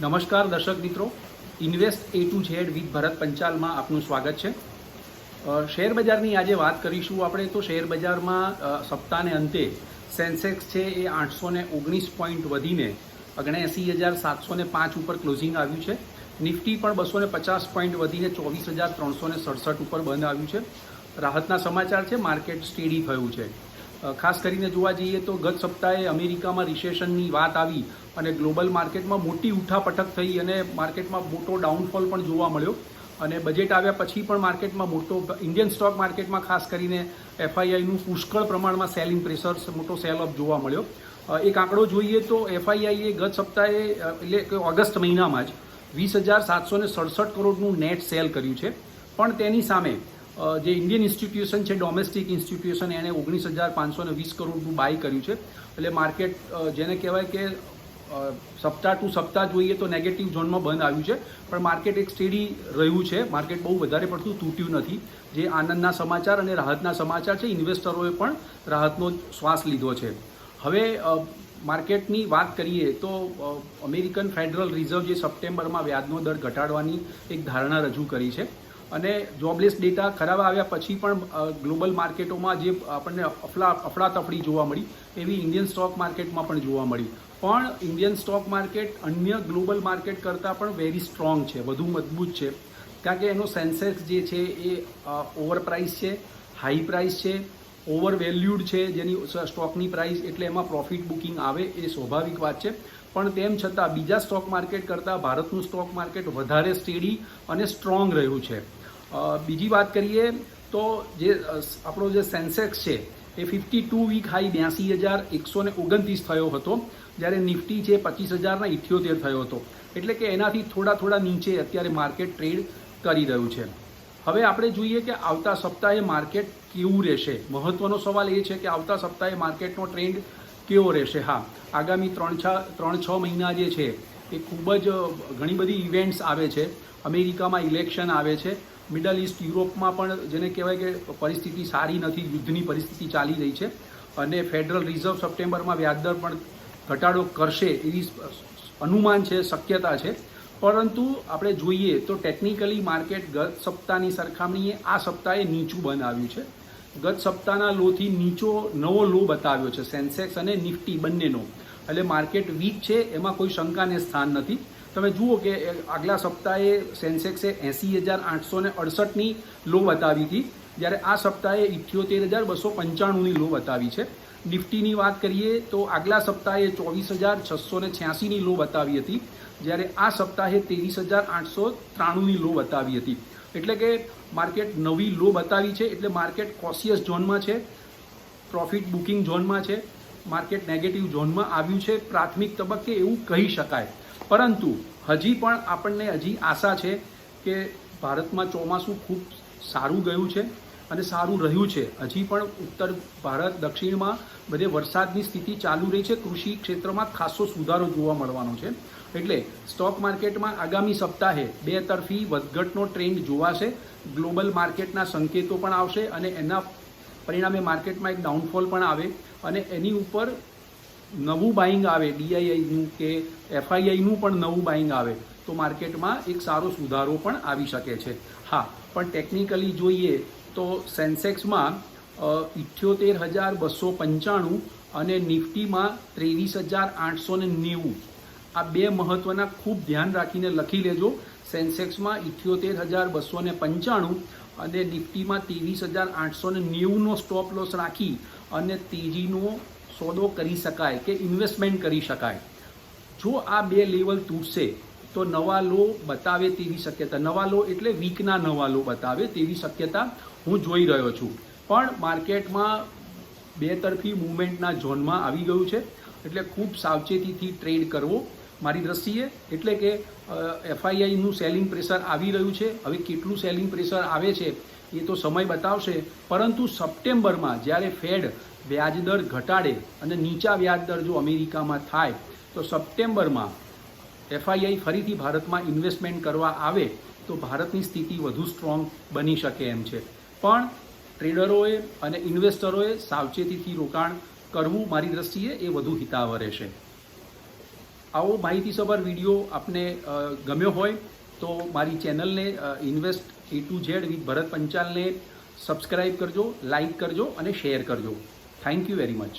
નમસ્કાર દર્શક મિત્રો. Invest A to Z with Bharat પંચાલમાં આપનું સ્વાગત છે. શેર બજારની આજે વાત કરીશું આપણે તો શેર બજારમાં સપ્તાહને અંતે સેન્સેક્સ છે એ આઠસો ને ઓગણીસ પોઈન્ટ વધીને ઓગણએંસી હજાર સાતસો ને પાંચ ઉપર ક્લોઝિંગ આવ્યું છે. નિફ્ટી પણ બસો ને પચાસ પોઈન્ટ વધીને ચોવીસ હજાર ત્રણસો ને સડસઠ ઉપર બંધ આવ્યું છે. રાહતના સમાચાર છે, માર્કેટ સ્ટેડી થયું છે. ખાસ કરીને જોવા જઈએ તો ગત સપ્તાહે અમેરિકામાં રિસેશનની વાત આવી અને ગ્લોબલ માર્કેટમાં મોટી ઉઠાપટક થઈ અને માર્કેટમાં મોટો ડાઉનફોલ પણ જોવા મળ્યો. અને બજેટ આવ્યા પછી પણ માર્કેટમાં મોટો ઇન્ડિયન સ્ટોક માર્કેટમાં ખાસ કરીને એફઆઈઆઈનું પુષ્કળ પ્રમાણમાં સેલિંગ પ્રેશર મોટો સેલ ઓફ જોવા મળ્યો. એક આંકડો જોઈએ તો એફઆઈઆઈએ ગત સપ્તાહે એટલે કે ઓગસ્ટ મહિનામાં જ વીસ હજાર સાતસો ને સડસઠ કરોડનું નેટ સેલ કર્યું છે. પણ તેની સામે જે ઇન્ડિયન ઇન્સ્ટિટ્યુશન છે ડોમેસ્ટિક ઇન્સ્ટિટ્યુશન એણે ઓગણીસ હજાર પાંચસો વીસ કરોડનું બાય કર્યું છે. એટલે માર્કેટ જેને કહેવાય કે સપ્તાહ ટુ સપ્તાહ જોઈએ તો નેગેટિવ ઝોનમાં બંધ આવ્યું છે. પણ માર્કેટ એક સ્ટેડી રહ્યું છે. માર્કેટ બહુ વધારે પડતું તૂટ્યું નથી. જે આનંદના સમાચાર અને રાહતના સમાચાર છે ઇન્વેસ્ટરોએ પણ રાહતનો શ્વાસ લીધો છે. હવે માર્કેટની વાત કરીએ તો અમેરિકન ફેડરલ રિઝર્વ જે સપ્ટેમ્બરમાં વ્યાજનો દર ઘટાડવાની એક ધારણા રજૂ કરી છે. અને જોબલેસ ડેટા ખરાબ આવ્યા પછી પણ ગ્લોબલ માર્કેટોમાં જે આપણને અફલા, અફડાતફડી જોવા મળી, એવી ઇન્ડિયન સ્ટોક માર્કેટમાં પણ જોવા મળી. પણ ઇન્ડિયન સ્ટોક માર્કેટ અન્ય ગ્લોબલ માર્કેટ કરતાં પણ વેરી સ્ટ્રોંગ છે, વધુ મજબૂત છે. કારણ કે એનો સેન્સેક્સ જે છે એ ઓવર પ્રાઇસ છે હાઈ પ્રાઇસ છે ઓવર વેલ્યુડ છે, જેની સ્ટોકની પ્રાઇસ એટલે એમાં પ્રોફિટ બુકિંગ આવે એ સ્વાભાવિક વાત છે. પણ તેમ છતાં બીજા સ્ટોક માર્કેટ કરતાં ભારતનું સ્ટોક માર્કેટ વધારે સ્ટેડી અને સ્ટ્રોંગ રહ્યું છે. બીજી વાત કરીએ તો જે આપણો જે સેન્સેક્સ છે, એ ફિફ્ટી ટુ વીક હાઈ બ્યાસી હજાર એકસો ને ઓગણત્રીસ થયો હતો, જ્યારે નિફ્ટી છે પચીસ હજારના ઇઠ્યોતેર થયો હતો. એટલે કે એનાથી થોડા થોડા નીચે અત્યારે માર્કેટ ટ્રેડ કરી રહ્યું છે. હવે આપણે જોઈએ કે આવતા સપ્તાહે માર્કેટ કેવું રહેશે? મહત્વનો સવાલ એ છે કે આવતા સપ્તાહે માર્કેટનો ટ્રેન્ડ કેવો રહેશે? હા, આગામી ત્રણ છ ત્રણ છ મહિના જે છે, એ ખૂબ જ ઘણી બધી ઇવેન્ટ્સ આવે છે. અમેરિકામાં ઇલેક્શન આવે છે. મિડલ ઇસ્ટ યુરોપમાં પણ જેને કહેવાય કે પરિસ્થિતિ સારી નથી, યુદ્ધની પરિસ્થિતિ ચાલી રહી છે. અને ફેડરલ રિઝર્વ સપ્ટેમ્બરમાં વ્યાજદર પણ ઘટાડો કરશે એવી અનુમાન છે, શક્યતા છે. પરંતુ આપણે જોઈએ તો ટેકનિકલી માર્કેટ ગત સપ્તાહની સરખામણીએ આ સપ્તાહે નીચું બંધ આવ્યું છે. ગત સપ્તાહના લોથી નીચો નવો લો બતાવ્યો છે સેન્સેક્સ અને નિફ્ટી બંનેનો. એટલે માર્કેટ વીક છે, એમાં કોઈ શંકાને સ્થાન નથી. તમે જુઓ કે આગલા સપ્તાહે સેન્સેક્સે એંસી હજાર આઠસો ને અડસઠની લો બતાવી હતી. જ્યારે આ સપ્તાહે ઇઠ્યોતેર હજાર બસો પંચાણુંની લો બતાવી છે. નિફ્ટીની વાત કરીએ તો આગલા સપ્તાહે ચોવીસ હજાર છસો ને છ્યાસીની લો બતાવી હતી. જ્યારે આ સપ્તાહે ત્રેવીસ હજાર આઠસો ત્રાણુંની લો બતાવી હતી. એટલે કે માર્કેટ નવી લો બતાવી છે, એટલે માર્કેટ કોશિયસ ઝોનમાં છે પ્રોફિટ બુકિંગ ઝોનમાં છે, માર્કેટ નેગેટિવ ઝોનમાં આવ્યું છે, પ્રાથમિક તબક્કે એવું કહી શકાય. પરંતુ હજી પણ આપણને હજી આશા છે કે ભારતમાં ચોમાસું ખૂબ સારું ગયું છે અને સારું રહ્યું છે. હજી પણ ઉત્તર ભારત, દક્ષિણમાં બધે વરસાદની સ્થિતિ ચાલુ રહી છે. કૃષિ ક્ષેત્રમાં ખાસો સુધારો જોવા મળવાનો છે. એટલે સ્ટોક માર્કેટમાં આગામી સપ્તાહે બે તરફી વધઘટનો ટ્રેન્ડ જોવાશે. ગ્લોબલ માર્કેટના સંકેતો પણ આવશે અને એના પરિણામે માર્કેટમાં એક ડાઉનફોલ પણ આવે અને એની ઉપર નવું બાઇંગ આવે. ડીઆઈઆઈનું કે એફઆઈઆઈનું પણ નવું બાઇંગ આવે. તો માર્કેટમાં એક સારો સુધારો પણ આવી શકે છે. હા, પણ ટેકનિકલી જોઈએ તો સેન્સેક્સમાં ઇઠ્યોતેર હજાર બસો પંચાણું અને નિફ્ટીમાં ત્રેવીસ હજાર આઠસો ને નેવું. આ બે મહત્વના ખૂબ ધ્યાન રાખીને લખી લેજો. સેન્સેક્સમાં ઇઠ્યોતેર હજાર બસો ને પંચાણું અને નિફ્ટીમાં ત્રેવીસ હજાર આઠસો ને નેવુંનો સ્ટોપ લોસ રાખી અને તેજીનો સોદો કરી શકાય કે ઇન્વેસ્ટમેન્ટ કરી શકાય. જો આ બે લેવલ તૂટશે તો નવા લો બતાવે તેવી શક્યતા. નવા લો એટલે વીકના નવા લો બતાવે તેવી શક્યતા હું જોઈ રહ્યો છું. પણ માર્કેટમાં બે તરફી મુવમેન્ટના ઝોનમાં આવી ગયું છે. એટલે ખૂબ સાવચેતીથી ટ્રેડ કરવો મારી દ્રષ્ટિએ. એટલે કે એફઆઈઆઈનું સેલિંગ પ્રેશર આવી રહ્યું છે. હવે કેટલું સેલિંગ પ્રેશર આવે છે એ તો સમય બતાવશે. પરંતુ સપ્ટેમ્બરમાં જ્યારે ફેડ વ્યાજદર ઘટાડે અને નીચા વ્યાજદર જો અમેરિકામાં થાય, તો સપ્ટેમ્બરમાં એફઆઈઆઈ ફરીથી ભારતમાં ઇન્વેસ્ટમેન્ટ કરવા આવે તો ભારતની સ્થિતિ વધુ સ્ટ્રોંગ બની શકે એમ છે. પણ ટ્રેડરોએ અને ઇન્વેસ્ટરોએ સાવચેતીથી રોકાણ કરવું મારી દ્રષ્ટિએ એ વધુ હિતાવહ રહેશે આવો માહિતીસભર વીડિયો આપને ગમ્યો હોય તો મારી ચેનલને invest A to Z with Bharat પંચાલને subscribe કરજો લાઈક કરજો અને શેર કરજો. Thank you very much.